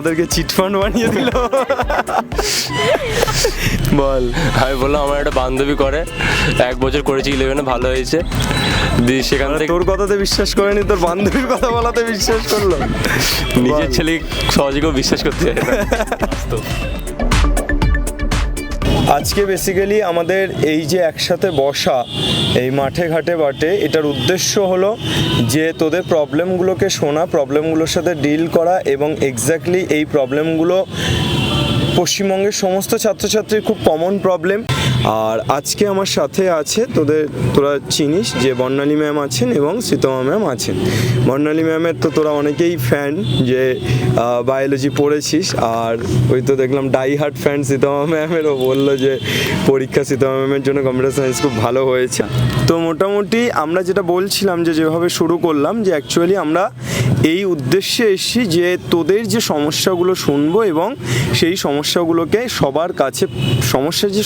আমাদেরকে চিটফান্ড বানিয়ে দিল। বল। আমি বললাম আমার একটা বান্ধবী করে এক বছর করেছি ইলেভেনে ভালো হয়েছে। দিয়ে সেখান মানে থেকে তোর কথাতে বিশ্বাস করেনি তোর বান্ধবীর কথা বলাতে বিশ্বাস করল। নিজের ছেলে সহজে কেউ বিশ্বাস করতে চায় আজকে বেসিক্যালি আমাদের এই যে একসাথে বসা, এই মাঠে ঘাটে বাটে, এটার উদ্দেশ্য হলো যে তোদের প্রবলেমগুলোকে শোনা প্রবলেমগুলোর সাথে ডিল করা এবং এক্স্যাক্টলি এই প্রবলেমগুলো পশ্চিমবঙ্গের সমস্ত ছাত্রছাত্রীর খুব কমন প্রবলেম আর আজকে আমার সাথে আছে তোদের, তোরা চিনিস যে বর্ণালী ম্যাম আছেন এবং সীতমা ম্যাম আছেন। বর্ণালী ম্যামের তো তোরা অনেকেই ফ্যান যে বায়োলজি পড়েছিস আর ওই তো দেখলাম ডাই হার্ট ফ্যান সীতমা ম্যামেরও বলল যে, পরীক্ষা সীতমা ম্যামের জন্য কম্পিউটার সায়েন্স খুব ভালো হয়েছে। তো মোটামুটি আমরা যেটা বলছিলাম যে, যেভাবে শুরু করলাম যে অ্যাকচুয়ালি আমরা এই উদ্দেশ্যে এসেছি যে, তোদের যে সমস্যাগুলো শুনব এবং সেই সমস্যাগুলোকে সবার কাছে, সমস্যার যে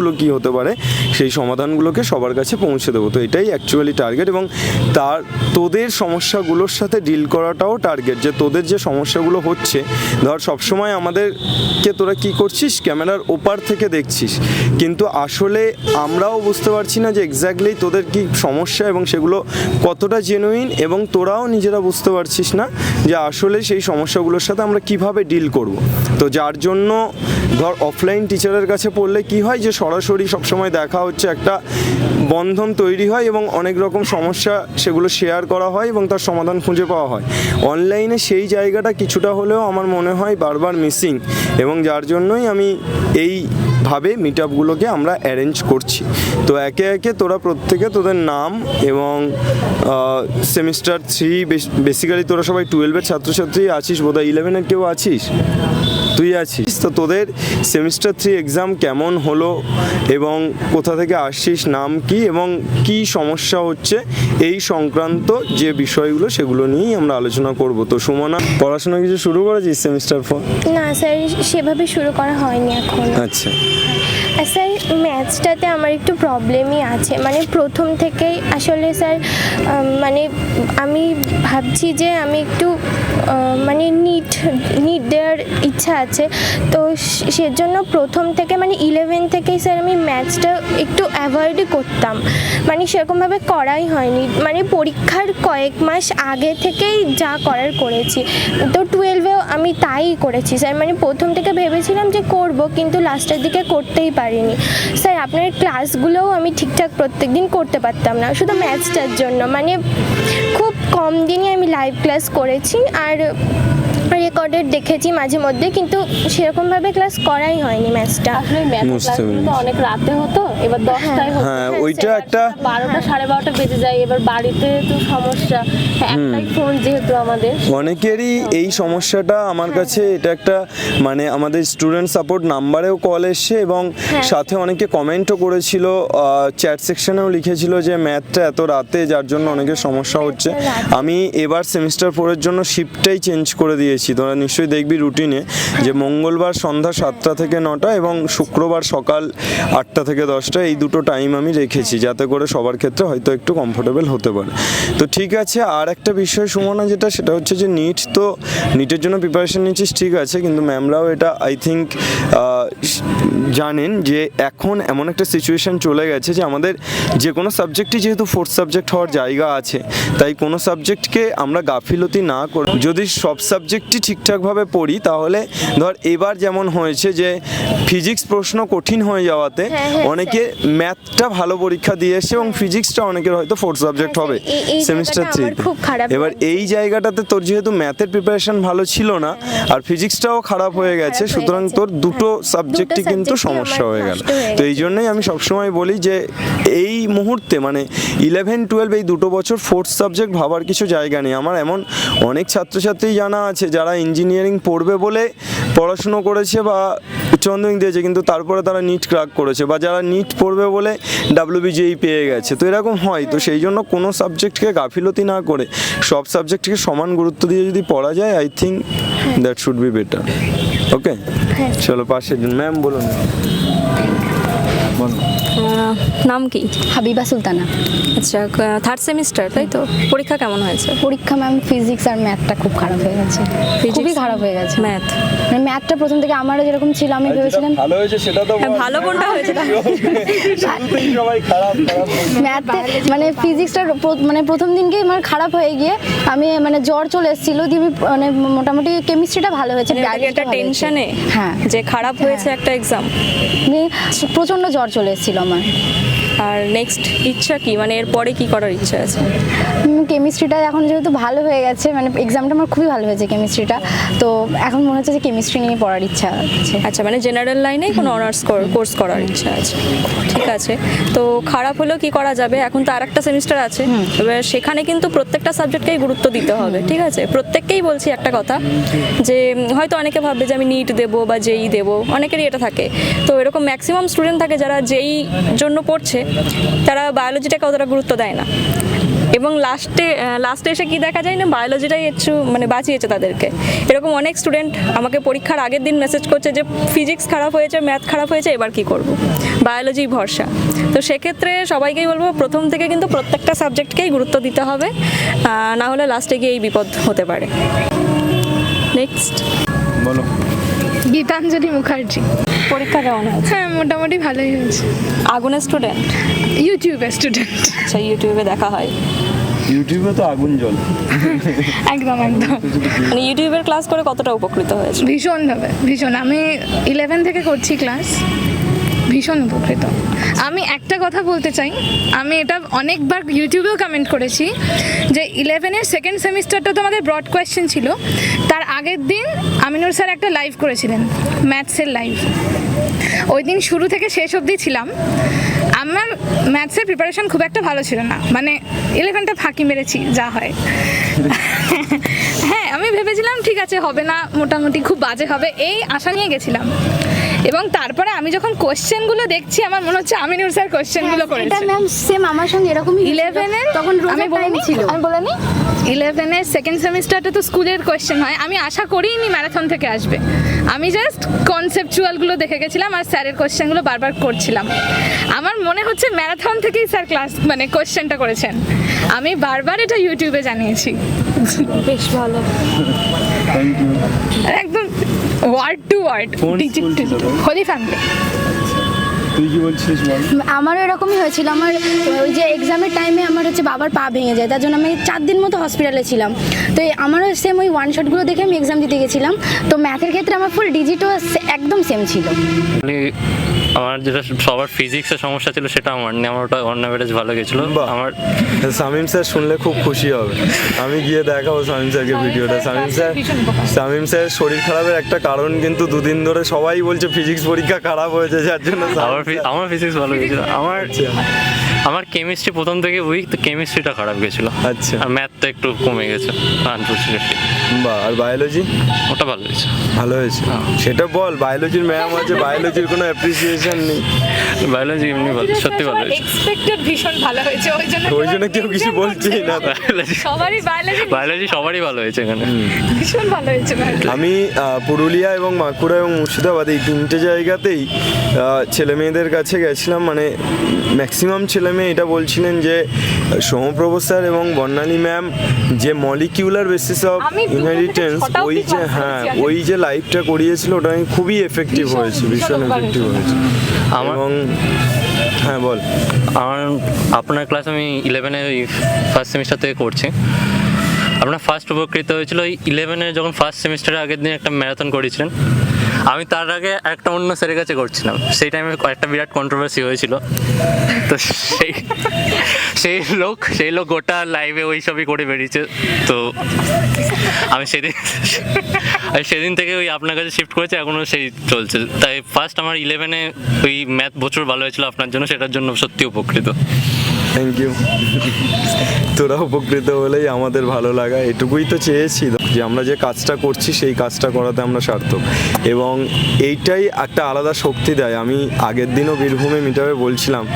সমাধানগুলো কি হতে পারে, সেই সমাধানগুলোকে সবার কাছে পৌঁছে দেবো। তো এটাই অ্যাকচুয়ালি টার্গেট এবং তার, তোদের সমস্যাগুলোর সাথে ডিল করাটাও টার্গেট যে তোদের যে সমস্যাগুলো হচ্ছে, ধর সবসময় আমাদেরকে তোরা কি করছিস? ক্যামেরার ওপার থেকে দেখছিস। কিন্তু আসলে আমরাও বুঝতে পারছি না যে এক্স্যাক্টলি তোদের কি সমস্যা এবং সেগুলো কতটা জেনুইন এবং তোরাও নিজেরা বুঝতে পারছিস না যে আসলে সেই সমস্যাগুলোর সাথে আমরা কীভাবে ডিল করব। তো যার জন্য ধর অফলাইন টিচারের কাছে পড়লে কি হয় যে সরাসরি সবসময় দেখা হচ্ছে একটা বন্ধন তৈরি হয় এবং অনেক রকম সমস্যা সেগুলো শেয়ার করা হয় এবং তার সমাধান খুঁজে পাওয়া হয়। অনলাইনে সেই জায়গাটা কিছুটা হলেও আমার মনে হয় বারবার মিসিং এবং যার জন্যই আমি এই ভাবে মিট আপগুলোকে আমরা অ্যারেঞ্জ করছি। তো একে একে তোরা প্রত্যেকে তোদের নাম এবং সেমিস্টার থ্রি বেসিক্যালি তোরা সবাই টুয়েলভের ছাত্রছাত্রী আছিস? বোধহয় ইলেভেনের কেউ আছিস? তুই আছিস? তো তোদের সেমিস্টার থ্রি এক্সাম কেমন হলো এবং কোথা থেকে আসছিস নাম কি এবং কি সমস্যা হচ্ছে? এই সংক্রান্ত যে বিষয়গুলো সেগুলো নিয়েই আমরা আলোচনা করব। তো সুমনা পড়াশোনা কিছু শুরু করেছিস সেমিস্টার ফোর না স্যার সেভাবে শুরু করা হয়নি এখন। আচ্ছা। স্যার ম্যাথসটাতে আমার একটু প্রবলেমই আছে। মানে প্রথম থেকেই আসলে স্যার মানে আমি ভাবছি যে আমি একটু মানে নিট নিট দেওয়ার ইচ্ছা আছে। তো সেজন্য প্রথম থেকে মানে ইলেভেন থেকেই স্যার আমি ম্যাথসটা একটু অ্যাভয়েডই করতাম। মানে সেরকমভাবে করাই হয়নি। মানে পরীক্ষার কয়েক মাস আগে থেকেই যা করার করেছি। তো টুয়েলভেও আমি তাই করেছি স্যার মানে প্রথম থেকে ভেবেছিলাম যে করব, কিন্তু লাস্টের দিকে করতেই পারিনি। স্যার আপনার ক্লাসগুলোও আমি ঠিকঠাক প্রত্যেক দিন করতে পারতাম না। শুধু ম্যাথসটার জন্য। মানে খুব কম দিনই আমি লাইভ ক্লাস করেছি। আর আর রেকর্ডেড দেখেছি মাঝে মধ্যে কিন্তু সেরকমভাবে ক্লাস করাই হয়নি ম্যাথসটা বুঝতে পেরেছি। অনেক রাতে হতো এবার দশটায় হতো হ্যাঁ হ্যাঁ, ওইটা একটা বারোটা সাড়ে বারোটা বেজে যায় এবার বাড়িতে তো সমস্যা। হ্যাঁ, একটাই ফোন যেহেতু আমাদের। অনেকেরই এই সমস্যাটা আমার কাছে এটা একটা মানে আমাদের স্টুডেন্ট সাপোর্ট নাম্বারেও কল এসছে এবং সাথে অনেকে কমেন্টও করেছিল চ্যাট সেকশনেও লিখেছিল যে ম্যাথটা এত রাতে যার জন্য অনেকের সমস্যা হচ্ছে। আমি এবার সেমিস্টার ফোরের জন্য শিফটটাই চেঞ্জ করে দিয়েছি। তোরা নিশ্চয়ই দেখবি রুটিনে যে মঙ্গলবার সন্ধ্যা সাতটা থেকে নটা এবং শুক্রবার সকাল আটটা থেকে দশটা এই দুটো টাইম আমি রেখেছি যাতে করে সবার ক্ষেত্রে হয়তো একটু কমফোর্টেবল হতে পারে। তো ঠিক আছে, আর একটা বিষয় সুমনা, যেটা সেটা হচ্ছে যে নিট তো নিটের জন্য প্রিপারেশন নিচ্ছিস, ঠিক আছে, কিন্তু ম্যামরাও এটা আই থিঙ্ক জানেন যে এখন এমন একটা সিচুয়েশন চলে গেছে যে আমাদের যে কোনো সাবজেক্টই যেহেতু ফোর্থ সাবজেক্ট হওয়ার জায়গা আছে, তাই কোনো সাবজেক্টকে আমরা গাফিলতি না করে যদি সব সাবজেক্টই ঠিকঠাকভাবে পড়ি তাহলে ধর এবার যেমন হয়েছে যে ফিজিক্স প্রশ্ন কঠিন হয়ে যাওয়াতে হ্যাঁ, হ্যাঁ, অনেকে ম্যাথটা ভালো পরীক্ষা দিয়ে এসছে এবং ফিজিক্সটা অনেকের হয়তো ফোর্থ সাবজেক্ট হ্যাঁ, হবে এই- এই সেমিস্টার খারাপ এবার এই জায়গাটাতে তোর যেহেতু ম্যাথের প্রিপারেশন ভালো ছিল না আর ফিজিক্সটাও খারাপ হয়ে গেছে হ্যাঁ, সুতরাং তোর দুটো হ্যাঁ। সাবজেক্টই কিন্তু সমস্যা হয়ে গেল। তো এই জন্যই আমি সবসময় বলি যে এই মুহূর্তে মানে ইলেভেন টুয়েলভ এই দুটো বছর ফোর্থ সাবজেক্ট ভাবার কিছু জায়গা নেই। আমার এমন অনেক ছাত্রছাত্রী জানা আছে যারা ইঞ্জিনিয়ারিং পড়বে বলে পড়াশুনো করেছে বা উচ্চ মাধ্যমিক দিয়েছে কিন্তু তারপরে তারা নিট ক্রাক করেছে বা যারা নিট পড়বে বলে ডাব্লিউবিজেই পেয়ে গেছে। তো এরকম হয় তো সেই জন্য কোনো সাবজেক্টকে গাফিলতি না করে সব সাবজেক্টকে সমান গুরুত্ব দিয়ে যদি পড়া যায় I think that should be better okay. চলো পাশে ম্যাম বলুন। নাম কি? হাবিবা সুলতানা। আচ্ছা থার্ড সেমিস্টার তাই তো? পরীক্ষা কেমন হয়েছে? পরীক্ষা ম্যাম ফিজিক্স আর ম্যাথটা খুব খারাপ হয়ে গেছে। খুবই খারাপ হয়ে গেছে। ম্যাথ মানে ম্যাথটা প্রথম থেকে আমারও যেরকম ছিল আমি ভেবেছিলাম ভালো হয়েছে সেটা তো হ্যাঁ, ভালো কোনটা হয়েছে? তা? সবাই খারাপ খারাপ মানে ফিজিক্সটা মানে প্রথম দিনকেই আমার খারাপ হয়ে গিয়ে আমি মানে জ্বর চলে এসেছিল দিয়ে আমি মানে মোটামুটি কেমিস্ট্রিটা ভালো হয়েছে মানে একটা। টেনশনে হ্যাঁ। যে খারাপ হয়েছে একটা এক্সাম দিয়ে প্রচণ্ড জ্বর চলে এসেছিল আমার। আর নেক্সট ইচ্ছা কি? মানে এরপরে কি করার ইচ্ছা আছে? কেমিস্ট্রিটা এখন যেহেতু ভালো হয়ে গেছে মানে এক্সামটা আমার খুবই ভালো হয়েছে কেমিস্ট্রিটা তো এখন মনে হচ্ছে যে কেমিস্ট্রি নিয়ে পড়ার ইচ্ছা আছে। আচ্ছা মানে জেনারেল লাইনে কোনো অনার্স কোর্স করার ইচ্ছা আছে। ঠিক আছে। তো খারাপ হলেও কি করা যাবে? এখন তো আর একটা সেমিস্টার আছে এবার সেখানে কিন্তু প্রত্যেকটা সাবজেক্টকেই গুরুত্ব দিতে হবে। ঠিক আছে? প্রত্যেককেই বলছি একটা কথা যে হয়তো অনেকে ভাববে যে আমি নিট দেবো বা জেই দেবো অনেকেরই এটা থাকে। তো এরকম ম্যাক্সিমাম স্টুডেন্ট থাকে যারা যেই জন্য পড়ছে তারা বায়োলজিটাকে অতটা গুরুত্ব দেয় না। এবং লাস্টে লাস্টে এসে কি দেখা যায় না? বায়োলজিটাই একটু মানে বাঁচিয়েছে তাদেরকে। এরকম অনেক স্টুডেন্ট আমাকে পরীক্ষার আগের দিন মেসেজ করছে যে ফিজিক্স খারাপ হয়েছে ম্যাথ খারাপ হয়েছে এবার কি করব? বায়োলজি ভরসা। তো সেক্ষেত্রে সবাইকেই বলব প্রথম থেকে কিন্তু প্রত্যেকটা সাবজেক্টকেই গুরুত্ব দিতে হবে। আহ, না হলে লাস্টে গিয়ে এই বিপদ হতে পারে। নেক্সট বলো। গীতাঞ্জলি মুখার্জি। পরীক্ষা কেমন হয়েছে? হ্যাঁ মোটামুটি ভালোই হয়েছে। আগুনের স্টুডেন্ট ইউটিউবে স্টুডেন্ট আচ্ছা ইউটিউবে দেখা হয়? ইউটিউবে তো আগুন জল একদম একদম। মানে ইউটিউবের ক্লাস করে কতটা উপকৃত হয়েছে? ভীষণভাবে ভীষণ। আমি ইলেভেন থেকে করছি ক্লাস ভীষণ উপকৃত। আমি একটা কথা বলতে চাই। আমি এটা অনেকবার ইউটিউবেও কমেন্ট করেছি যে ইলেভেনের সেকেন্ড সেমিস্টারটা তো আমাদের ব্রড কোয়েশ্চেন ছিল। তার আগের দিন আমিনুর স্যার একটা লাইভ করেছিলেন ম্যাথসের লাইভ ওই দিন শুরু থেকে শেষ অবধি ছিলাম। আমার ম্যাথসের প্রিপারেশন খুব একটা ভালো ছিল না। মানে ইলেভেনটা ফাঁকি মেরেছি, যা হয়। হ্যাঁ আমি ভেবেছিলাম ঠিক আছে, হবে না, মোটামুটি খুব বাজে হবে, এই আশা নিয়ে গেছিলাম। এবং তারপরে আমি যখন কোশ্চেনগুলো দেখছি আমার মনে হচ্ছে আমিনুর স্যার কোশ্চেনগুলো এটা করেছে। ম্যাম সেম আমার সঙ্গে এরকমই হয়েছিল। ইলেভেনের তখন আমি রোজার বলে টাইম নি ছিল। আমি বলে নি ইলেভেনের সেকেন্ড সেমিস্টারটা তো স্কুলের কোশ্চেন হয়। আমি আশা করিনি ম্যারাথন থেকে আসবে। আমি জাস্ট কনসেপচুয়ালগুলো দেখে গেছিলাম আর স্যারের কোয়েশ্চেনগুলো বারবার করছিলাম। আমার মনে হচ্ছে ম্যারাথন থেকেই স্যার ক্লাস মানে কোশ্চেনটা করেছেন। আমি বারবার এটা ইউটিউবে জানিয়েছি। বেশ ভালো। Word to word holy family তুই কি বলছিস আমারও এরকমই হয়েছিল। আমার ওই যে এক্সামের টাইমে আমার হচ্ছে বাবার পা ভেঙে যায়। তার জন্য আমি চার দিন মতো হসপিটালে ছিলাম। তো এই আমারও সেম ওই ওয়ান শটগুলো দেখে আমি এক্সাম দিতে গেছিলাম। তো ম্যাথের ক্ষেত্রে আমার ফুল ডিজিটও একদম সেম ছিল। মানে আমার যেটা সবার ফিজিক্সের সমস্যা ছিল সেটা আমার নেই আমার ওটা অন্য অ্যাভারেজ ভালো গেছিল। আমার সামিম স্যার শুনলে খুব খুশি হবে। আমি গিয়ে দেখাবো সামিম স্যারকে ভিডিওটা। সামিম স্যার সামিম স্যার শরীর খারাপের একটা কারণ কিন্তু দুদিন ধরে সবাই বলছে ফিজিক্স পরীক্ষা খারাপ হয়েছে যার জন্য আমার ফিজিক্স ভালো গেছিল। আমার আচ্ছা। আমার কেমিস্ট্রি প্রথম থেকে উইক তো কেমিস্ট্রিটা খারাপ গেছিল। আচ্ছা। আর ম্যাথটা একটু কমে গেছে আনফর্চুনেটলি বা আর বায়োলজি ওটা ভালো হয়েছে। ভালো হয়েছে? সেটা বল বায়োলজির ম্যাম আছে বায়োলজির কোনো অ্যাপ্রিসিয়েশন নেই। বায়োলজি এমনি ভালো সত্যি ভালো হয়েছে। এক্সপেক্টেড ভীষণ ভালো হয়েছে ওই জন্য ওই জন্য কেউ কিছু বলছেই না। বায়োলজি সবারই বায়োলজি বায়োলজি সবারই ভালো হয়েছে এখানে। ভীষণ ভালো হয়েছে। আমি পুরুলিয়া এবং বাঁকুড়া এবং মুর্শিদাবাদ এই তিনটে জায়গাতেই ছেলে মেয়েদের কাছে গেছিলাম মানে ম্যাক্সিমাম ছেলে মেয়ে এটা বলছিলেন যে সোমপ্রভ স্যার এবং বর্ণালী ম্যাম যে মলিকিউলার বেসিস অফ ইনহেরিটেন্স ওই যে হ্যাঁ ওই যে লাইফটা করিয়েছিল ওটা আমি খুবই এফেক্টিভ হয়েছে ভীষণ এফেক্টিভ হয়েছে। হয়েছে। আমার এবং হ্যাঁ বল। আমার আপনার ক্লাস আমি ইলেভেনে ফার্স্ট সেমিস্টার থেকে করছি। আপনার ফার্স্ট উপকৃত হয়েছিল ওই ইলেভেনের যখন ফার্স্ট সেমিস্টারের আগের দিন একটা ম্যারাথন করেছিলেন। আমি তার আগে একটা অন্য স্যারের কাছে করছিলাম। সেই টাইমে একটা বিরাট কন্ট্রোভার্সি হয়েছিল। তো সেই সেই লোক সেই লোক গোটা লাইভে ওই সবই করে বেরিয়েছে তো আমি সেদিন আমি সেদিন থেকে ওই আপনার কাছে শিফট করেছি এখনও সেই চলছে। তাই ফার্স্ট আমার ইলেভেনে ওই ম্যাথ বছর ভালো হয়েছিল আপনার জন্য, সেটার জন্য সত্যি উপকৃত। থ্যাংক ইউ তোরা উপকৃত হলেই আমাদের ভালো লাগা, এটুকুই তো চেয়েছি। যে আমরা যে কাজটা করছি, সেই কাজটা করাতে আমরা সার্থক। এবং এইটাই একটা আলাদা শক্তি দেয়। আমি আগের দিনও বীরভূমে মিট বলছিলাম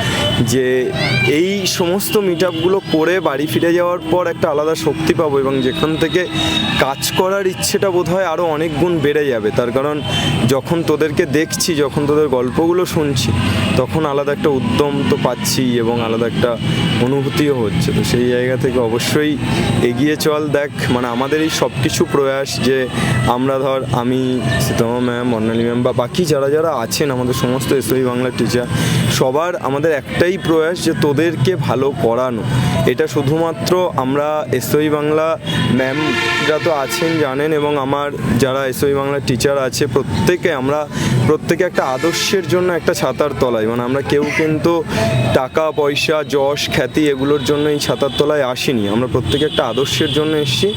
যে, এই সমস্ত মিট করে বাড়ি ফিরে যাওয়ার পর একটা আলাদা শক্তি পাবো এবং যেখান থেকে কাজ করার ইচ্ছেটা বোধ হয় আরও অনেক গুণ বেড়ে যাবে। তার কারণ, যখন তোদেরকে দেখছি, যখন তোদের গল্পগুলো শুনছি তখন আলাদা একটা উদ্যম তো পাচ্ছি এবং আলাদা একটা অনুভূতিও হচ্ছে। তো সেই জায়গা থেকে অবশ্যই এগিয়ে চল, দেখ। মানে আমাদের এই সব কিছু প্রয়াস যে আমরা ধর, আমি, সীতামা ম্যাম বর্ণালী ম্যাম বা বাকি যারা যারা আছেন, আমাদের সমস্ত এসওই বাংলা টিচার সবার আমাদের একটাই প্রয়াস যে তোদেরকে ভালো করানো এটা শুধুমাত্র আমরা এসওই বাংলা ম্যামরা তো আছেন, জানেন এবং আমার যারা এসওই বাংলা টিচার আছে, প্রত্যেকে আমরা, প্রত্যেকে একটা আদর্শের জন্য একটা ছাতার তলায় মানে আমরা কেউ কিন্তু টাকা, পয়সা, যশ, খ্যাতি এগুলোর জন্য এই ছাতার তলায় আসিনি। আমরা প্রত্যেকে একটা আদর্শের জন্য এসেছি।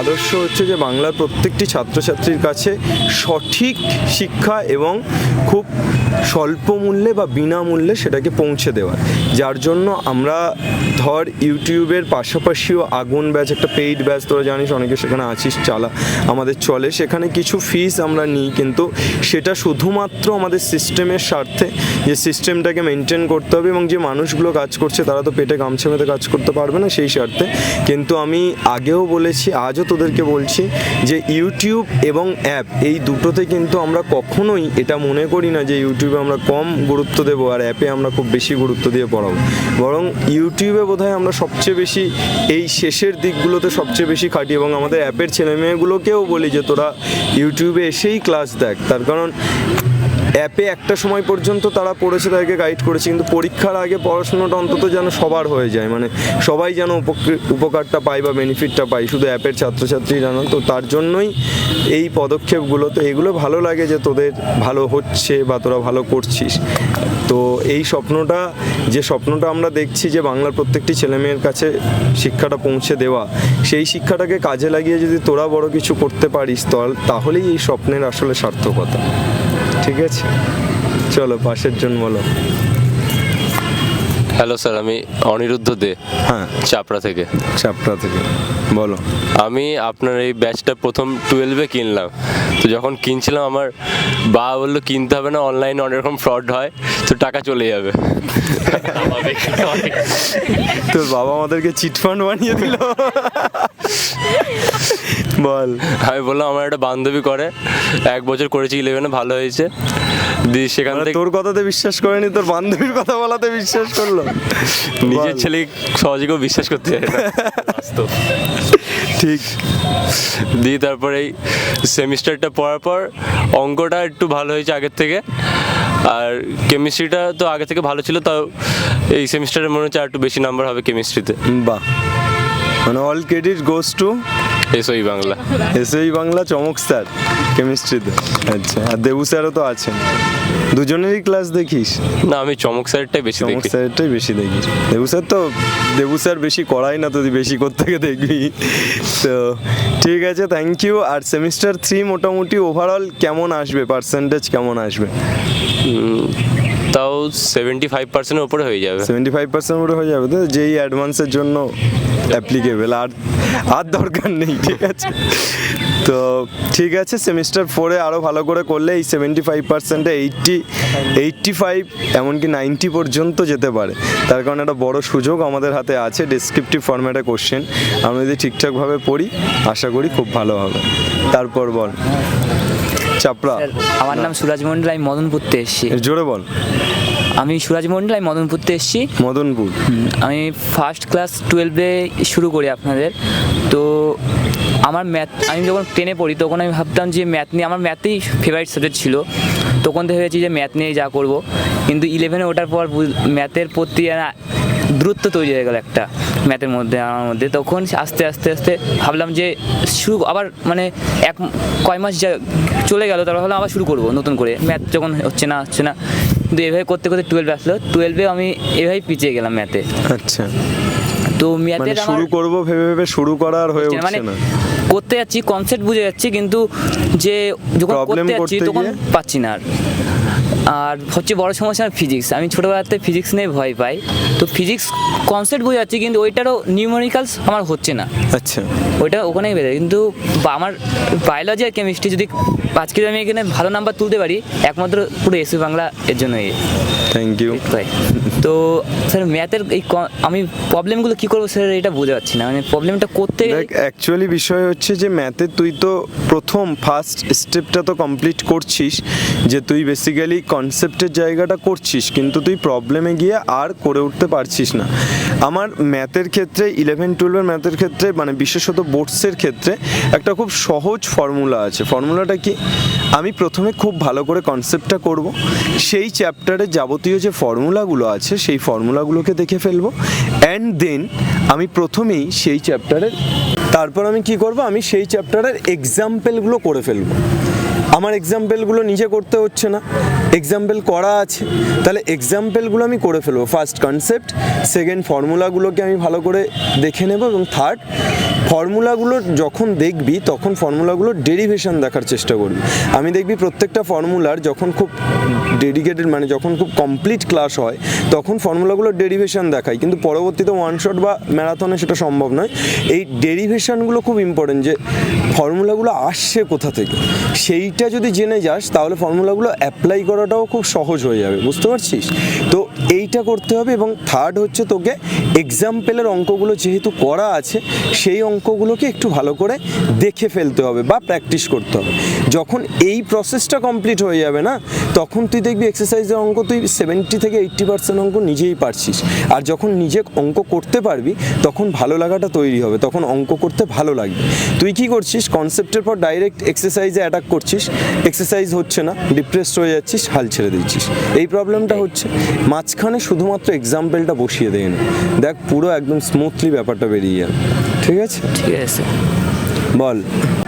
আদর্শ হচ্ছে যে বাংলার প্রত্যেকটি ছাত্রছাত্রীর কাছে সঠিক শিক্ষা এবং খুব স্বল্প মূল্যে বা বিনামূল্যে সেটাকে পৌঁছে দেওয়ার। যার জন্য আমরা ধর ইউটিউবের পাশাপাশিও আগুন ব্যাচ একটা পেইড ব্যাচ তোরা জানিস অনেকে সেখানে আছিস, চালা, আমাদের চলে। সেখানে কিছু ফিস আমরা নিই, কিন্তু সেটা শুধুমাত্র আমাদের সিস্টেমের স্বার্থে। যে সিস্টেমটাকে মেনটেন করতে হবে এবং যে মানুষগুলো কাজ করছে তারা তো পেটে গামছা বেঁধে কাজ করতে পারবে না সেই স্বার্থে। কিন্তু আমি আগেও বলেছি, আজও তোদেরকে বলছি যে ইউটিউব এবং অ্যাপ এই দুটোতে কিন্তু আমরা কখনোই এটা মনে করি না যে ইউটিউবে আমরা কম গুরুত্ব দেবো আর অ্যাপে আমরা খুব বেশি গুরুত্ব দিয়ে পড়াবো। বরং ইউটিউবে বোধহয় আমরা সবচেয়ে বেশি এই শেষের দিকগুলোতে সবচেয়ে বেশি খাটি এবং আমাদের অ্যাপের ছেলেমেয়েগুলোকেও বলি যে তোরা ইউটিউবে এসেই ক্লাস দেখ। তার কারণ অ্যাপে একটা সময় পর্যন্ত তারা পড়েছে, তাদেরকে গাইড করেছে, কিন্তু পরীক্ষার আগে পড়াশোনাটা অন্তত যেন সবার হয়ে যায়। মানে সবাই যেন উপকৃ- উপকারটা পায় বা বেনিফিটটা পায়, শুধু অ্যাপের ছাত্রছাত্রীরা না। তো তার জন্যই এই পদক্ষেপগুলো তো এগুলো ভালো লাগে যে তোদের ভালো হচ্ছে বা তোরা ভালো করছিস। তো এই স্বপ্নটা, যে স্বপ্নটা আমরা দেখছি যে বাংলার প্রত্যেকটি ছেলেমেয়ের কাছে শিক্ষাটা পৌঁছে দেওয়া, সেই শিক্ষাটাকে কাজে লাগিয়ে যদি তোরা বড় কিছু করতে পারিস তাহলেই এই স্বপ্নের আসলে সার্থকতা। ঠিক আছে? চলো পাশের জন বলো। হ্যালো স্যার আমি অনিরুদ্ধ দে হ্যাঁ। চাপড়া থেকে। চাপড়া থেকে বলো। আমি আপনার এই ব্যাচটা প্রথম টুয়েলভে কিনলাম। তো যখন কিনছিলাম আমার বা বলল কিনতে হবে না অনলাইনে অনেক রকম ফ্রড হয় তো টাকা চলে যাবে। তোর বাবা আমাদেরকে চিটফান্ড বানিয়ে দিল। বল। আমি বললাম আমার একটা বান্ধবী করে এক বছর করেছি ইলেভেনে ভালো হয়েছে। দিয়ে সেখান মানে থেকে তোর কথাতে বিশ্বাস করেনি তোর বান্ধবীর কথা বলাতে বিশ্বাস করল। নিজের ছেলে সহজে কেউ বিশ্বাস করতে চায় না। ঠিক। দিয়ে তারপরে এই সেমিস্টারটা পড়ার পর অঙ্কটা একটু ভালো হয়েছে আগের থেকে। আর কেমিস্ট্রিটা তো আগে থেকে ভালো ছিল তাও এই সেমিস্টারে মনে হচ্ছে আর একটু বেশি নাম্বার হবে কেমিস্ট্রিতে। বাহ। মানে all credit goes to S O E Bangla. S A E Bangla Chamak sir কেমিস্ট্রিতে আচ্ছা আর দেবু স্যারও তো আছেন। দুজনেরই ক্লাস দেখিস? না আমি চমক স্যারটাই বেশি চমক স্যারটাই বেশি দেখি দেবু স্যার তো দেবু স্যার বেশি করাই না তুই বেশি করতে দেখবি? তো ঠিক আছে থ্যাংক ইউ আর সেমিস্টার থ্রি মোটামুটি ওভারঅল কেমন আসবে? পার্সেন্টেজ কেমন আসবে? তাও সেভেন্টি ফাইভ পার্সেন্টের উপরে হয়ে যাবে। সেভেন্টি ফাইভ পার্সেন্ট মতো হয়ে যাবে তো? যেই অ্যাডভান্সের জন্য অ্যাপ্লিকেবল আর আর দরকার নেই, ঠিক আছে? তো ঠিক আছে সেমিস্টার ফোরে আরও ভালো করে করলে এই সেভেন্টি ফাইভ পার্সেন্টে এইটটি এইটটি ফাইভ এমনকি নাইনটি পর্যন্ত যেতে পারে। তার কারণে একটা বড় সুযোগ আমাদের হাতে আছে ডেসক্রিপটিভ ফরম্যাটে কোশ্চেন আমরা যদি ঠিকঠাকভাবে পড়ি, আশা করি খুব ভালো হবে। তারপর বল। চাপড়া। আমার নাম সুরাজ মন্ডল আমি মদনপুরতে এসেছি। জোরে বল। আমি সুরাজ মন্ডল আমি মদনপুরতে এসেছি। মদনপুর। আমি ফার্স্ট ক্লাস টুয়েলভে শুরু করি আপনাদের। তো আমার ম্যাথ আমি যখন টেনে পড়ি তখন আমি ভাবতাম যে ম্যাথ নিয়ে আমার ম্যাথেই ফেভারিট সাবজেক্ট ছিল। তখন থেকে ভেবেছি যে ম্যাথ নিয়ে যা করব। কিন্তু ইলেভেনে ওঠার পর ম্যাথের প্রতি দূরত্ব তৈরি হয়ে গেল একটা ম্যাথের মধ্যে আমার মধ্যে। তখন আস্তে আস্তে আস্তে ভাবলাম যে শুরু আবার মানে এক কয় মাস যা চলে গেল তারপর ভাবলাম আবার শুরু করব নতুন করে। ম্যাথ যখন হচ্ছে না হচ্ছে না। কিন্তু এভাবে করতে করতে টুয়েলভে আসলো। টুয়েলভে আমি এভাবেই পিছিয়ে গেলাম ম্যাথে আচ্ছা। তো ম্যাথে শুরু করব ভেবে ভেবে শুরু করা আর হয়ে মানে উঠছে না। করতে যাচ্ছি কনসেপ্ট বুঝে যাচ্ছি কিন্তু যে যখন করতে যাচ্ছি তখন পাচ্ছি না আর। আর হচ্ছে বড় সমস্যা ফিজিক্স আমি ছোটোবেলাতে ফিজিক্স নিয়ে ভয় পাই। তো ফিজিক্স কনসেপ্ট বুঝে যাচ্ছি কিন্তু ওইটারও নিউমেরিক্যালস আমার হচ্ছে না। আচ্ছা। ওইটা ওখানেই বেড়ে কিন্তু আমার বায়োলজি আর কেমিস্ট্রি যদি আজকে আমি এখানে ভালো নাম্বার তুলতে পারি একমাত্র পুরো এসি বাংলা এর জন্যই। থ্যাংক ইউ তো স্যার ম্যাথের এই আমি প্রবলেমগুলো কী করব স্যার এটা বুঝতে পারছি না। মানে প্রবলেমটা করতে অ্যাকচুয়ালি বিষয় হচ্ছে যে ম্যাথে তুই তো প্রথম ফার্স্ট স্টেপটা তো কমপ্লিট করছিস যে তুই বেসিক্যালি কনসেপ্টের জায়গাটা করছিস, কিন্তু তুই প্রবলেমে গিয়ে আর করে উঠতে পারছিস না। আমার ম্যাথের ক্ষেত্রে ইলেভেন টুয়েলভের ম্যাথের ক্ষেত্রে মানে বিশেষত বোর্ডসের ক্ষেত্রে একটা খুব সহজ ফর্মুলা আছে। ফর্মুলাটা কি? আমি প্রথমে খুব ভালো করে কনসেপ্টটা করব। সেই চ্যাপ্টারের যাবতীয় যে ফর্মুলাগুলো আছে, সেই ফর্মুলাগুলোকে দেখে ফেলব। অ্যান্ড দেন আমি প্রথমেই সেই চ্যাপ্টারের তারপর আমি কি করব? আমি সেই চ্যাপ্টারের এক্সাম্পলগুলো করে ফেলব। আমার এক্সাম্পেলগুলো নিজে করতে হচ্ছে না। এক্সাম্পল করা আছে। তাহলে এক্সাম্পলগুলো আমি করে ফেলব। ফার্স্ট কনসেপ্ট সেকেন্ড ফর্মুলাগুলোকে আমি ভালো করে দেখে নেব এবং থার্ড ফর্মুলাগুলো যখন দেখবি, তখন ফর্মুলাগুলোর ডেরিভেশন দেখার চেষ্টা করবি। আমি দেখবি প্রত্যেকটা ফর্মুলার যখন খুব ডেডিকেটেড মানে যখন খুব কমপ্লিট ক্লাস হয়, তখন ফর্মুলাগুলোর ডেরিভেশন দেখায়। কিন্তু পরবর্তীতে ওয়ান শট বা ম্যারাথনে সেটা সম্ভব নয়। এই ডেরিভেশনগুলো খুব ইম্পর্টেন্ট যে, ফর্মুলাগুলো আসছে কোথা থেকে? সেইটা যদি জেনে যাস, তাহলে ফর্মুলাগুলো অ্যাপ্লাই করাটাও খুব সহজ হয়ে যাবে। বুঝতে পারছিস? তো এইটা করতে হবে এবং থার্ড হচ্ছে তোকে এক্সাম্পলের অঙ্কগুলো যেহেতু করা আছে, সেই অঙ্কগুলোকে একটু ভালো করে দেখে ফেলতে হবে বা প্র্যাকটিস করতে হবে। যখন এই প্রসেসটা কমপ্লিট হয়ে যাবে না তখন তুই দেখবি এক্সারসাইজের অঙ্ক তুই সেভেন্টি থেকে এইট্টি পার্সেন্ট অঙ্ক নিজেই পারছিস। আর যখন নিজে অঙ্ক করতে পারবি তখন ভালো লাগাটা তৈরি হবে তখন অঙ্ক করতে ভালো লাগবে। তুই কি করছিস? কনসেপ্টের পর ডাইরেক্ট এক্সারসাইজে অ্যাটাক করছিস। এক্সারসাইজ হচ্ছে না ডিপ্রেসড হয়ে যাচ্ছিস হাল ছেড়ে দিচ্ছিস। এই প্রবলেমটা হচ্ছে। মাঝখানে শুধুমাত্র এক্সাম্পলটা বসিয়ে দেয় না দেখ পুরো একদম স্মুথলি ব্যাপারটা বেরিয়ে যাবে ঠিক আছে? ঠিক আছে। বল।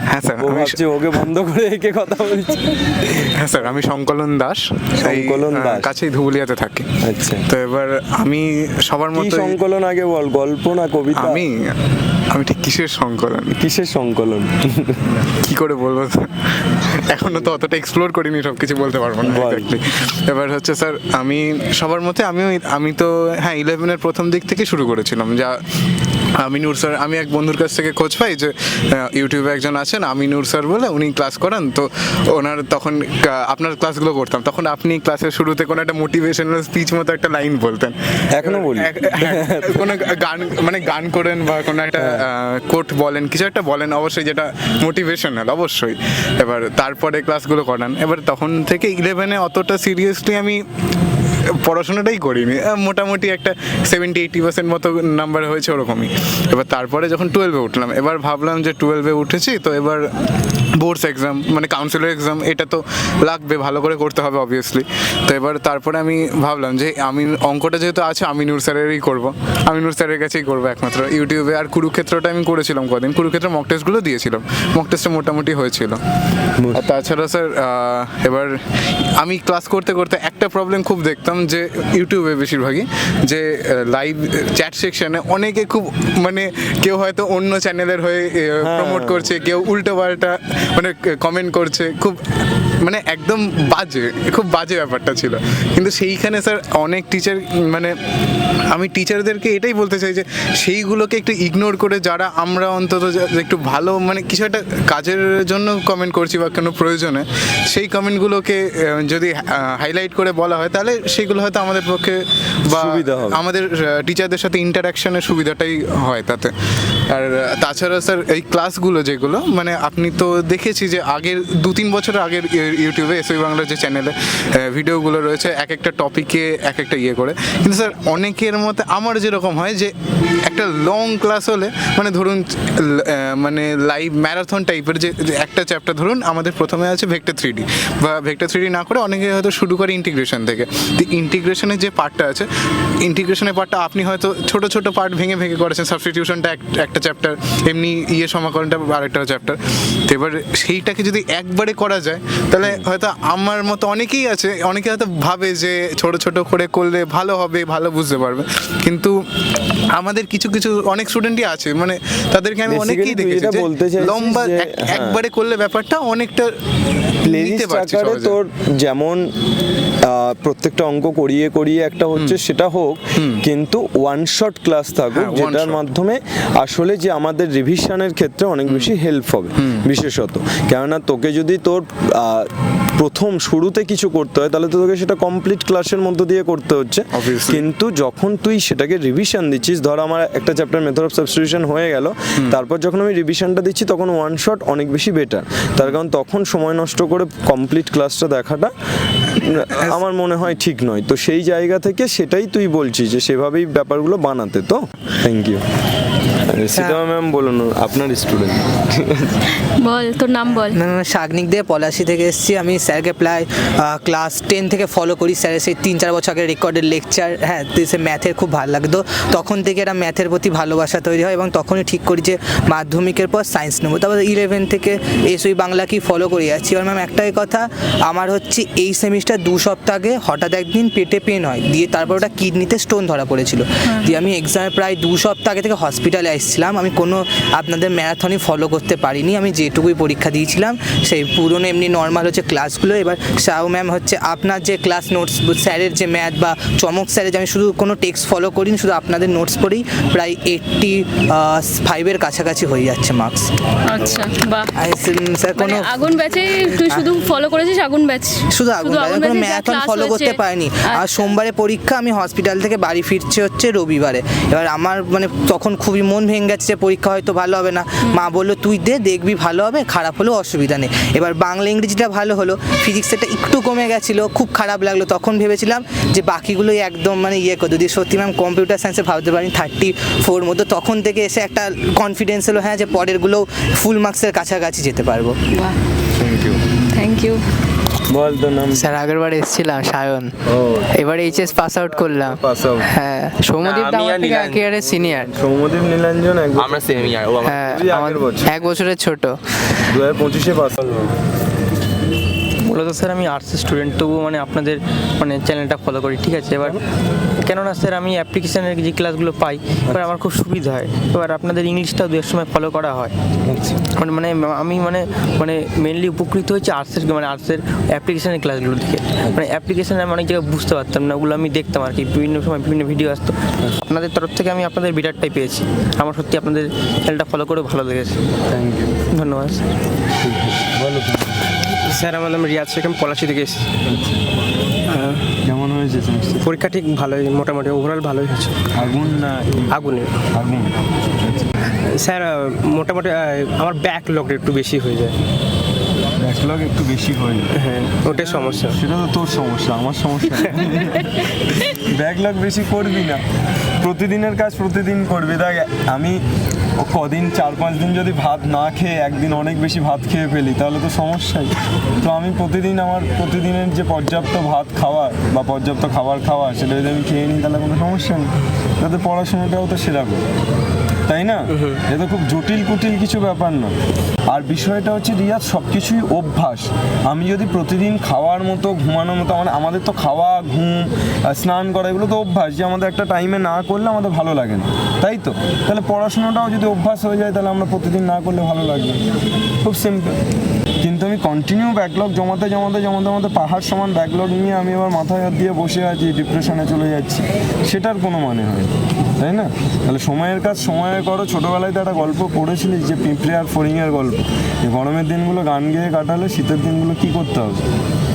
হ্যাঁ স্যার আমি ভাবছে ওকে বন্ধ করে একে কথা বলছি। হ্যাঁ স্যার আমি সংকলন দাস সংকলন দাস। কাছেই ধুবুলিয়াতে থাকি। আচ্ছা। তো এবার আমি সবার কি মতো সংকলন আগে বল গল্প না কবিতা? আমি আমি ঠিক কিসের সংকলন? কিসের সংকলন? কি করে বলব স্যার? এখনও তো অতটা এক্সপ্লোর করিনি সব কিছু বলতে পারব না। এবার হচ্ছে স্যার আমি সবার মতে আমিও আমি তো হ্যাঁ ইলেভেনের প্রথম দিক থেকে শুরু করেছিলাম। যা আমিনুর স্যার আমি এক বন্ধুর কাছ থেকে খোঁজ পাই যে ইউটিউবে একজন আছেন আমিনুর স্যার বলে উনি ক্লাস করান। তো ওনার তখন আপনার ক্লাসগুলো করতাম। তখন আপনি ক্লাসের শুরুতে কোনো একটা মোটিভেশনাল স্পিচ মতো একটা লাইন বলতেন। এখনও বলি। কোনো গান মানে গান করেন বা কোনো একটা কোট বলেন কিছু একটা বলেন অবশ্যই যেটা মোটিভেশনাল অবশ্যই। এবার তারপরে ক্লাসগুলো করান। এবার তখন থেকে ইলেভেনে অতটা সিরিয়াসলি আমি পড়াশোনাটাই করিনি। মোটামুটি একটা সেভেন্টি এইটি পার্সেন্ট মতো নাম্বার হয়েছে ওরকমই। এবার তারপরে যখন টুয়েলভে উঠলাম এবার ভাবলাম যে টুয়েলভে উঠেছি তো এবার বোর্ডস এক্সাম মানে কাউন্সিলর এক্সাম এটা তো লাগবে ভালো করে করতে হবে অবভিয়াসলি তো এবার তারপরে আমি ভাবলাম যে আমি অঙ্কটা যেহেতু আছে আমিনুর স্যারেরই করব। আমিনুর স্যারের কাছেই করব একমাত্র। ইউটিউবে আর কুরুক্ষেত্রটা আমি করেছিলাম কদিন। কুরুক্ষেত্র মক টেস্টগুলো দিয়েছিলাম। মক টেস্টটা মোটামুটি হয়েছিল। আর তাছাড়া স্যার এবার আমি ক্লাস করতে করতে একটা প্রবলেম খুব দেখতাম। যে ইউটিউবে বেশিরভাগই যে লাইভ চ্যাট সেকশনে অনেকে খুব মানে কেউ হয়তো অন্য চ্যানেলের হয়ে প্রমোট করছে কেউ উল্টো পাল্টা মানে কমেন্ট করছে। খুব মানে একদম বাজে খুব বাজে ব্যাপারটা ছিল। কিন্তু সেইখানে স্যার অনেক টিচার মানে আমি টিচারদেরকে এটাই বলতে চাই যে সেইগুলোকে একটু ইগনোর করে যারা আমরা অন্তত একটু ভালো মানে কিছু একটা কাজের জন্য কমেন্ট করছি বা কোনো প্রয়োজনে সেই কমেন্টগুলোকে যদি হাইলাইট করে বলা হয় তাহলে সেগুলো হয়তো আমাদের পক্ষে বা সুবিধা হবে। আমাদের টিচারদের সাথে ইন্টারাকশনের সুবিধাটাই হয় তাতে। আর তাছাড়া স্যার এই ক্লাসগুলো যেগুলো মানে আপনি তো দেখেছি যে আগের দু তিন বছর আগের ইউ- ইউটিউবে এসআই বাংলার যে চ্যানেলে ভিডিওগুলো রয়েছে এক একটা টপিকে এক একটা ইয়ে করে। কিন্তু স্যার অনেকের মতে আমার যেরকম হয় যে একটা লং ক্লাস হলে মানে ধরুন মানে লাইভ ম্যারাথন টাইপের যে একটা চ্যাপ্টার ধরুন আমাদের প্রথমে আছে ভেক্টর থ্রি ডি বা ভেক্টর থ্রি ডি না করে অনেকে হয়তো শুরু করে ইন্টিগ্রেশন থেকে। ইন্টিগ্রেশনের যে পার্টটা আছে ইন্টিগ্রেশনের পার্টটা আপনি হয়তো ছোট ছোট পার্ট ভেঙে ভেঙে করেছেন সাবস্টিটিউশনটা একটা চ্যাপ্টার এমনি ইয়ে সমাকলনটা আরেকটা চ্যাপ্টার তো এবার সেইটাকে যদি একবারে করা যায় তাহলে হয়তো আমার মতো অনেকেই আছে অনেকে হয়তো ভাবে যে ছোট ছোট করে করলে ভালো হবে ভালো বুঝতে পারবে। কিন্তু আমাদের কিছু কিছু অনেক স্টুডেন্টই আছে মানে তাদেরকে আমি অনেকেই দেখেছি যে লম্বা হ্যাঁ। একবারে করলে ব্যাপারটা অনেকটা প্লেলিস্ট আকারে তোর যেমন প্রত্যেকটা অঙ্ক করিয়ে করিয়ে একটা হচ্ছে সেটা হোক কিন্তু ওয়ান শট ক্লাস থাকুক হ্যাঁ, যেটার মাধ্যমে আসলে যে আমাদের রিভিশনের ক্ষেত্রে অনেক বেশি হেল্প হবে বিশেষত। কেননা তোকে যদি তোর প্রথম শুরুতে কিছু করতে হয় তাহলে তো তোকে সেটা কমপ্লিট ক্লাসের মধ্য দিয়ে করতে হচ্ছে. কিন্তু যখন তুই সেটাকে রিভিশন দিচ্ছিস ধর আমার একটা চ্যাপ্টার মেথড অফ সাবস্টিটিউশন হয়ে গেল তারপর যখন আমি রিভিশনটা দিচ্ছি তখন ওয়ান শট অনেক বেশি বেটার তার কারণ তখন সময় নষ্ট করে কমপ্লিট ক্লাসটা দেখাটা আমার মনে হয় ঠিক নয়। তো সেই জায়গা থেকে সেটাই তুই বলছিস যে সেভাবেই ব্যাপারগুলো বানাতে তো? থ্যাংক ইউ সীতা ম্যাম বলুন আপনার স্টুডেন্ট বল তোর নাম বল। না না শাগনিক দিয়ে পলাশি থেকে এসেছি। আমি স্যারকে প্রায় ক্লাস টেন থেকে ফলো করি। স্যারের সেই তিন চার বছর আগে রেকর্ডেড লেকচার হ্যাঁ তো সে ম্যাথের খুব ভালো লাগতো। তখন থেকে একটা ম্যাথের প্রতি ভালোবাসা তৈরি হয় এবং তখনই ঠিক করি যে মাধ্যমিকের পর সায়েন্স নেব। তারপর ইলেভেন থেকে এস এসই বাংলাকেই ফলো করে। যাচ্ছি এবার ম্যাম একটাই কথা আমার হচ্ছে এই সেমিস্টার দু সপ্তাহ আগে হঠাৎ একদিন পেটে পেন হয়। দিয়ে তারপর ওটা কিডনিতে স্টোন ধরা পড়েছিল। দিয়ে আমি এক্সামে প্রায় দু সপ্তাহ আগে থেকে হসপিটালে এসেছিলাম। আমি কোনো আপনাদের ম্যারাথনই ফলো করতে পারিনি। আমি যেটুকুই পরীক্ষা দিয়েছিলাম সেই পুরনো এমনি নর্মাল হচ্ছে ক্লাসগুলো এবার সাউ ম্যাম হচ্ছে আপনার যে ক্লাস নোটস স্যারের যে ম্যাথ বা চমক স্যারের যে আমি শুধু কোনো টেক্সট ফলো করিনি শুধু আপনাদের নোটস পড়েই প্রায় এইটটি ফাইভের কাছাকাছি হয়ে যাচ্ছে মার্কস আচ্ছা বাহ। স্যার মানে কোনো আগুন ব্যাচে তুই শুধু ফলো করেছিস আগুন ব্যাচ শুধু আগুন ব্যাচ, কোনো ম্যারাথন ফলো করতে পারিনি। আর আচ্ছা। সোমবারে পরীক্ষা আমি হসপিটাল থেকে বাড়ি ফিরছি হচ্ছে রবিবারে। এবার আমার মানে তখন খুবই মন ভেঙে গেছে যে পরীক্ষা হয়তো ভালো হবে না। মা বলল তুই দে দেখবি ভালো হবে খারাপ হলেও অসুবিধা নেই। এবার বাংলা ইংরেজিটা ভালো হলো ফিজিক্সটা একটু কমে গেছিল খুব খারাপ লাগল। তখন ভেবেছিলাম যে বাকিগুলোই একদম মানে ইয়ে করে যদি সত্যি ম্যাম কম্পিউটার সায়েন্সে ভাবতে পারি থার্টি ফোর মতো। তখন থেকে এসে একটা কনফিডেন্স হলো হ্যাঁ যে পরেরগুলোও ফুল মার্কসের কাছাকাছি যেতে পারব। থ্যাংক ইউ থ্যাংক ইউ বল তো নাম। স্যার আগের বার এসেছিলাম সায়ন। ও। এবার এইচএস পাস আউট করলাম। পাস আউট হ্যাঁ সৌমদীপ দা আমার আর এক ইয়ারের সিনিয়র সৌমদীপ নীলাঞ্জন এক আমরা সেম ইয়ার ও আমার হ্যাঁ আমার। এক বছরের ছোট। দু হাজার পঁচিশে পাস মূলত স্যার আমি আর্টসের স্টুডেন্ট তবুও মানে আপনাদের মানে চ্যানেলটা ফলো করি ঠিক আছে? এবার কেননা স্যার আমি অ্যাপ্লিকেশনের যে ক্লাসগুলো পাই এবার আমার খুব সুবিধা হয়। এবার আপনাদের ইংলিশটাও দু এক সময় ফলো করা হয়। মানে মানে আমি মানে মানে মেনলি উপকৃত হয়েছি আর্টসের মানে আর্টসের অ্যাপ্লিকেশনের ক্লাসগুলো থেকে মানে অ্যাপ্লিকেশনে আমি অনেক জায়গায় বুঝতে পারতাম না ওগুলো আমি দেখতাম আর কি বিভিন্ন সময় বিভিন্ন ভিডিও আসতো। আপনাদের তরফ থেকে আমি আপনাদের বিরাটটাই পেয়েছি। আমার সত্যি আপনাদের চ্যানেলটা ফলো করে ভালো লেগেছে। থ্যাংক ইউ ধন্যবাদ। স্যার আমার নাম রিয়াজ শেখ আমি পলাশি থেকে এসেছি। কেমন হয়েছে পরীক্ষা ঠিক ভালোই মোটামুটি ওভারঅল ভালোই হয়েছে। আগুন না আগুনের আগুন? স্যার মোটামুটি আমার ব্যাকলগটা একটু বেশি হয়ে যায়। ব্যাকলগ একটু বেশি হয় হ্যাঁ ওটাই সমস্যা। সেটা তো তোর সমস্যা আমার সমস্যা ব্যাকলগ বেশি করবি না। প্রতিদিনের কাজ প্রতিদিন করবি। দেখ আমি কদিন চার পাঁচ দিন যদি ভাত না খেয়ে একদিন অনেক বেশি ভাত খেয়ে ফেলি তাহলে তো সমস্যাই। তো আমি প্রতিদিন আমার প্রতিদিনের যে পর্যাপ্ত ভাত খাওয়া বা পর্যাপ্ত খাবার খাওয়া সেটা যদি আমি খেয়ে নিই তাহলে কোনো সমস্যা নেই। তাতে পড়াশোনাটাও তো সেরকম তাই না? এ তো খুব জটিল কুটিল কিছু ব্যাপার না। আর বিষয়টা হচ্ছে রিয়াজ সব কিছুই অভ্যাস। আমি যদি প্রতিদিন খাওয়ার মতো ঘুমানোর মতো মানে আমাদের তো খাওয়া ঘুম স্নান করা এগুলো তো অভ্যাস। যে আমাদের একটা টাইমে না করলে আমাদের ভালো লাগে না। তাই তো? তাহলে পড়াশোনাটাও যদি অভ্যাস হয়ে যায়, তাহলে আমরা প্রতিদিন না করলে ভালো লাগবে। খুব সিম্পল কিন্তু আমি কন্টিনিউ ব্যাকলগ জমাতে জমাতে জমাতে জমাতে পাহাড় সমান ব্যাকলগ নিয়ে আমি আবার মাথায় হাত দিয়ে বসে আছি ডিপ্রেশনে চলে যাচ্ছি। সেটার কোনো মানে হয় তাই না? তাহলে সময়ের কাজ সময়ে করো। ছোটোবেলায় তো একটা গল্প পড়েছিলিস যে পিঁপড়ে আর ফড়িংয়ের গল্প। গরমের দিনগুলো গান গেয়ে কাটালে শীতের দিনগুলো কী করতে হবে?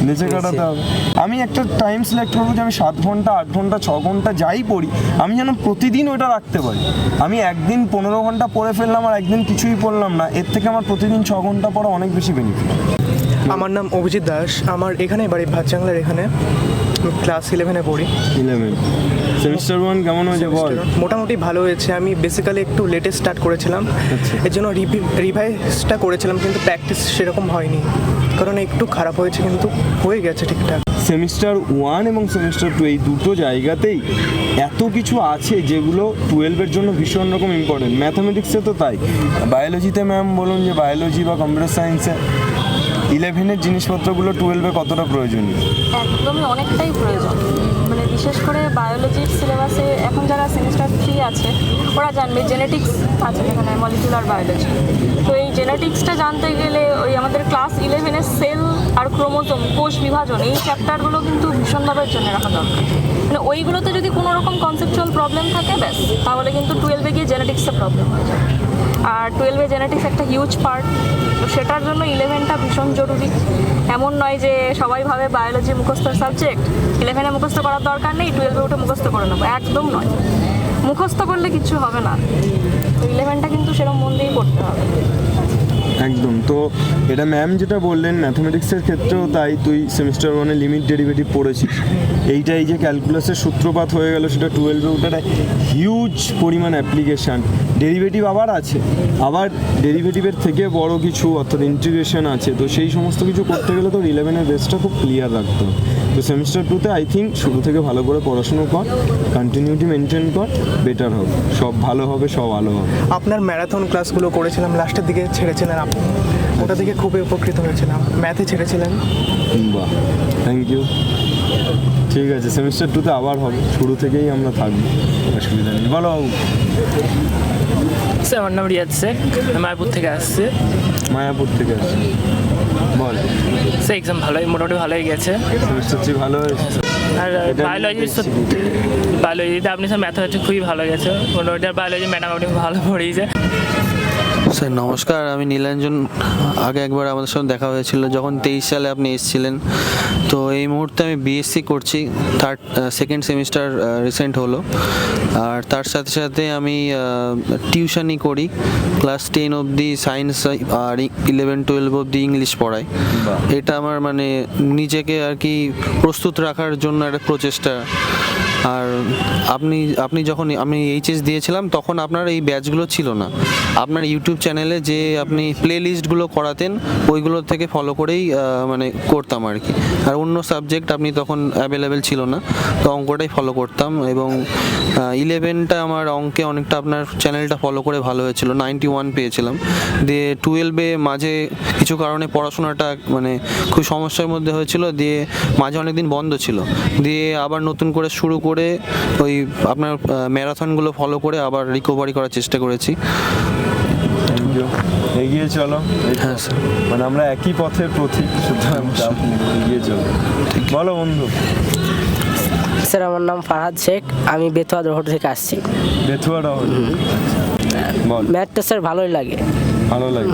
নেচে কাটাতে হবে। আমি একটা টাইম সিলেক্ট করব যে আমি সাত ঘণ্টা আট ঘণ্টা ছ ঘণ্টা যাই পড়ি আমি যেন প্রতিদিন ওটা রাখতে পারি। আমি একদিন পনেরো ঘণ্টা পড়ে ফেললাম আর একদিন কিছুই পড়লাম না এর থেকে আমার প্রতিদিন ছ ঘণ্টা পড়া অনেক বেশি বেনিফিট আমার নাম অভিজিৎ দাস। আমার এখানে বাড়ি ভাতজাংলার এখানে। ক্লাস ইলেভেনে পড়ি। ইলেভেন সেমিস্টার ওয়ান কেমন হয়েছে বল? মোটামুটি ভালো হয়েছে। আমি বেসিক্যালি একটু লেটে স্টার্ট করেছিলাম। এর জন্য রিভাইসটা করেছিলাম কিন্তু প্র্যাকটিস সেরকম হয়নি। কারণ একটু খারাপ হয়েছে কিন্তু হয়ে গেছে ঠিকঠাক। সেমিস্টার ওয়ান এবং সেমিস্টার টু এই দুটো জায়গাতেই এত কিছু আছে যেগুলো টুয়েলভের জন্য ভীষণ রকম ইম্পর্টেন্ট ম্যাথামেটিক্সে তো তাই। বায়োলজিতে ম্যাম বলুন যে বায়োলজি বা কম্পিউটার সায়েন্সে ইলেভেনের জিনিসপত্রগুলো টুয়েলভে কতটা প্রয়োজনীয়? একদমই অনেকটাই প্রয়োজন। মানে বিশেষ করে বায়োলজির সিলেবাসে এখন যারা সেমিস্টার থ্রি আছে, ওরা জানবে জেনেটিক্স আছে যেখানে মলিকুলার বায়োলজি তো এই জেনেটিক্সটা জানতে গেলে ওই আমাদের ক্লাস ইলেভেনের সেল আর ক্রোমোজোম কোষ বিভাজন, এই চ্যাপ্টারগুলো কিন্তু ভীষণভাবে জেনে রাখা দরকার। মানে ওইগুলোতে যদি কোনো রকম কনসেপচুয়াল প্রবলেম থাকে, ব্যাস। তাহলে কিন্তু টুয়েলভে গিয়ে জেনেটিক্সে প্রবলেম হয়ে যাবে। আর টুয়েলভে জেনেটিক্স একটা হিউজ পার্ট তো সেটার জন্য ইলেভেনটা ভীষণ জরুরি। এমন নয় যে সবাই ভাবে বায়োলজি মুখস্থের সাবজেক্ট ইলেভেনে মুখস্থ করার দরকার নেই টুয়েলভে উঠে মুখস্থ করে নেব। একদম নয়। মুখস্থ করলে কিছু হবে না। তো ইলেভেনটা কিন্তু সেরকম মন দিয়েই পড়তে হবে। একদম। তো এটা ম্যাম যেটা বললেন ম্যাথমেটিক্সের ক্ষেত্রেও তাই তুই সেমিস্টার ওয়ানে লিমিট ডেরিভেটিভ পড়েছিস। এইটাই যে ক্যালকুলাসের সূত্রপাত হয়ে গেল সেটা টুয়েলভে ওটা হিউজ পরিমাণ অ্যাপ্লিকেশান ডেরিভেটিভ আবার আছে। আবার ডেরিভেটিভের থেকে বড় কিছু অর্থাৎ ইন্টিগ্রেশন আছে। তো সেই সমস্ত কিছু করতে গেলে তো ইলেভেনের বেসটা খুব ক্লিয়ার রাখতে হবে। তো সেমিস্টার টুতে আই থিঙ্ক শুরু থেকে ভালো করে পড়াশুনো কর কন্টিনিউটি মেনটেন কর বেটার হবে। সব ভালো হবে, সব ভালো হবে। আপনার ম্যারাথন ক্লাসগুলো করেছিলাম লাস্টের দিকে ছেড়েছিলেন ওটা থেকে খুবই উপকৃত হয়েছিলাম। ম্যাথে ছেড়েছিলেন। বাহ থ্যাংক ইউ ঠিক আছে সেমিস্টার টুতে আবার হবে। শুরু থেকেই আমরা থাকব। অসুবিধা নেই। বলো। স্যার আমার নাম রিয়াজ শেখ। আমি মায়াপুর থেকে আসছি। মায়াপুর থেকে আসছি। বল। স্যার এক্সাম ভালোই মোটামুটি ভালোই গেছে। সেমিস্টার থ্রি ভালো হয়েছে। আর বায়োলজি সত্যি বায়োলজিতে আপনি স্যার ম্যাথমেটিক্স খুবই ভালো গেছে। মোটামুটি আর বায়োলজি ম্যাডাম আপনি ভালো পড়িয়েছে। স্যার নমস্কার। আমি নীলাঞ্জন। আগে একবার আমাদের সঙ্গে দেখা হয়েছিল যখন তেইশ সালে আপনি এসেছিলেন। তো এই মুহূর্তে আমি বিএসসি করছি। থার্ড সেকেন্ড সেমিস্টার রিসেন্ট হলো। আর তার সাথে সাথে আমি টিউশনই করি। ক্লাস টেন অবধি সায়েন্স আর ইলেভেন টুয়েলভ অবধি ইংলিশ পড়াই। এটা আমার মানে নিজেকে আর কি প্রস্তুত রাখার জন্য একটা প্রচেষ্টা। আর আপনি আপনি যখন আমি এইচএস দিয়েছিলাম, তখন আপনার এই ব্যাচগুলো ছিল না। আপনার ইউটিউব চ্যানেলে যে আপনি প্লে লিস্টগুলো করাতেন, ওইগুলো থেকে ফলো করেই মানে করতাম আর কি। আর অন্য সাবজেক্ট আপনি তখন অ্যাভেলেবেল ছিল না, তো অঙ্কটাই ফলো করতাম এবং ইলেভেনটা আমার অঙ্কে অনেকটা আপনার চ্যানেলটা ফলো করে ভালো হয়েছিল। নাইনটি ওয়ান পেয়েছিলাম। দিয়ে টুয়েলভে মাঝে কিছু কারণে পড়াশোনাটা মানে খুব সমস্যার মধ্যে হয়েছিল, দিয়ে মাঝে অনেক দিন বন্ধ ছিল। দিয়ে আবার নতুন করে শুরু করে ওই আপনার ম্যারাথনগুলো ফলো করে আবার রিকভারি করার চেষ্টা করেছি. এগিয়ে চলো। হ্যাঁ, স্যার। মানে আমরা একই পথের সুতরাং এগিয়ে চলো বলো বন্ধু। স্যার আমার নাম ফারহাদ শেখ। আমি বেথুয়া রোড থেকে আসছি। বেথুয়া রাহুল ম্যাথটা স্যার ভালোই লাগে। ভালো লাগে?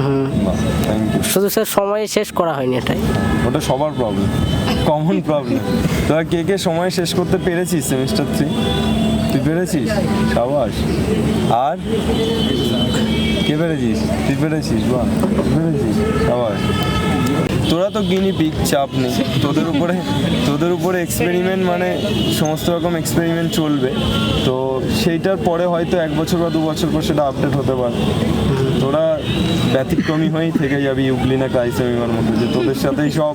শুধু স্যার সময়ে শেষ করা হয়নি এটাই। ওটা সবার প্রবলেম কমন প্রবলেম তোরা কে কে সময় শেষ করতে পেরেছিস সেমিস্টার থ্রি তুই পেরেছিস? সাবাস। আর? কে পেরেছিস? তুই পেরেছিস তুই পেরেছিস, সাবাস। তোরা তো গিনি পিক চাপ নেই। তোদের উপরে তোদের উপরে এক্সপেরিমেন্ট মানে সমস্ত রকম এক্সপেরিমেন্ট চলবে। তো সেইটার পরে হয়তো এক বছর বা দু বছর পর সেটা আপডেট হতে পারে। ব্যতিক্রমী হয়েই থেকে যাবি ইউক্লিনা ক্রাইসেমিমার মধ্যে যে তোদের সাথেই সব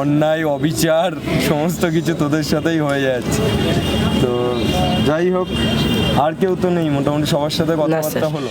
অন্যায় অবিচার সমস্ত কিছু তোদের সাথেই হয়ে যাচ্ছে। তো যাই হোক আর কেউ তো নেই মোটামুটি সবার সাথে কথাবার্তা হলো।